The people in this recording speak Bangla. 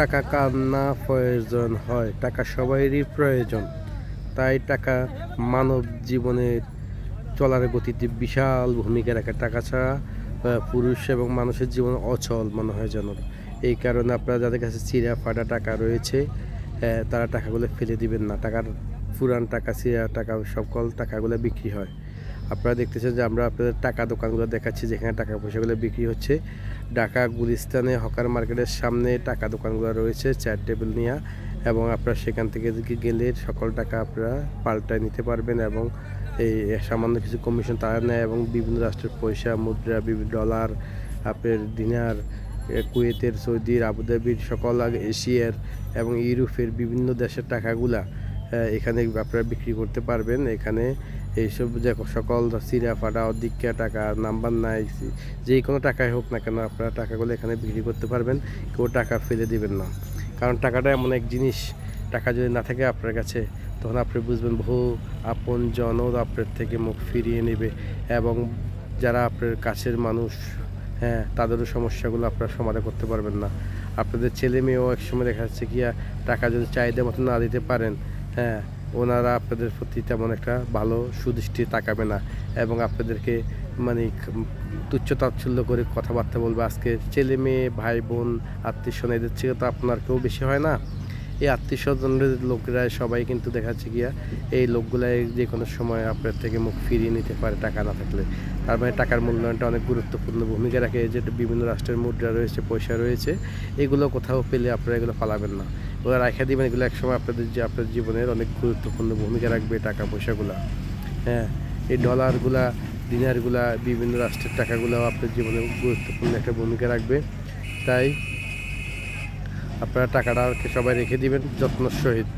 টাকা কার না প্রয়োজন হয়, টাকা সবারই প্রয়োজন। তাই টাকা মানব জীবনে চলার গতিতে বিশাল ভূমিকা রাখে। টাকা ছাড়া পুরুষ এবং মানুষের জীবন অচল মনে হয় যেন। এই কারণে আপনারা যাদের কাছে চিরা ফাটা টাকা রয়েছে তারা টাকাগুলো ফেলে দিবেন না। টাকার পুরান টাকা চিরা টাকা, সকল টাকাগুলো বিক্রি হয়। আপনারা দেখতেছেন যে আমরা আপনাদের টাকা দোকানগুলো দেখাচ্ছি, যেখানে টাকা পয়সাগুলো বিক্রি হচ্ছে। ঢাকা গুলিস্তানে হকার মার্কেটের সামনে টাকা দোকানগুলো রয়েছে, চেয়ার টেবিল নিয়ে। এবং আপনারা সেখান থেকে গেলে সকল টাকা আপনারা পাল্টায় নিতে পারবেন এবং এই সামান্য কিছু কমিশন তারা নেয় এবং বিভিন্ন রাষ্ট্রের পয়সা, মুদ্রা, বিভিন্ন ডলার, আপনার দিনার, কুয়েতের, সৌদির, আবুধাবির, সকল এশিয়ার এবং ইউরোপের বিভিন্ন দেশের টাকাগুলা এখানে আপনারা বিক্রি করতে পারবেন। এখানে এইসব যে সকল সিরা, ফাটা অধিকা টাকা, নাম্বার নাই, যে কোনো টাকাই হোক না কেন আপনারা টাকাগুলো এখানে বিক্রি করতে পারবেন। কেউ টাকা ফেলে দিবেন না। কারণ টাকাটা এমন এক জিনিস, টাকা যদি না থাকে আপনার কাছে, তখন আপনি বুঝবেন বহু আপন জনও আপনার থেকে মুখ ফিরিয়ে নেবে এবং যারা আপনার কাছের মানুষ হ্যাঁ তাদেরও সমস্যাগুলো আপনারা সমাধান করতে পারবেন না। আপনাদের ছেলে মেয়েও একসময় দেখা যাচ্ছে কি টাকা যদি চাহিদা মতো না দিতে পারেন হ্যাঁ ওনারা আপনাদের প্রতি তেমন একটা ভালো সুদৃষ্টি তাকাবে না এবং আপনাদেরকে মানে তুচ্ছ তাচ্ছল্য করে কথাবার্তা বলবে। আজকে ছেলে মেয়ে, ভাই বোন আত্মীয় স্বজন এদের থেকে তো আপনার কেউ বেশি হয় না। এই আত্মীয় স্বজনের লোকেরা সবাই কিন্তু দেখাচ্ছে গিয়া এই লোকগুলাই যে কোনো সময় আপনার থেকে মুখ ফিরিয়ে নিতে পারে টাকা না থাকলে। তার মানে টাকার মূল্যায়নটা অনেক গুরুত্বপূর্ণ ভূমিকা রাখে। এই যে বিভিন্ন রাষ্ট্রের মুদ্রা রয়েছে, পয়সা রয়েছে, এগুলো কোথাও পেলে আপনারা এগুলো পালাবেন না। ওরা রাখা দিবেন, এগুলো একসময় আপনাদের যে আপনার জীবনের অনেক গুরুত্বপূর্ণ ভূমিকা রাখবে টাকা পয়সাগুলো। হ্যাঁ এই ডলারগুলা, দিনারগুলা, বিভিন্ন রাষ্ট্রের টাকাগুলো আপনার জীবনে গুরুত্বপূর্ণ একটা ভূমিকা রাখবে। তাই আপনারা টাকাটা সবাই রেখে দিবেন যত্ন সহিত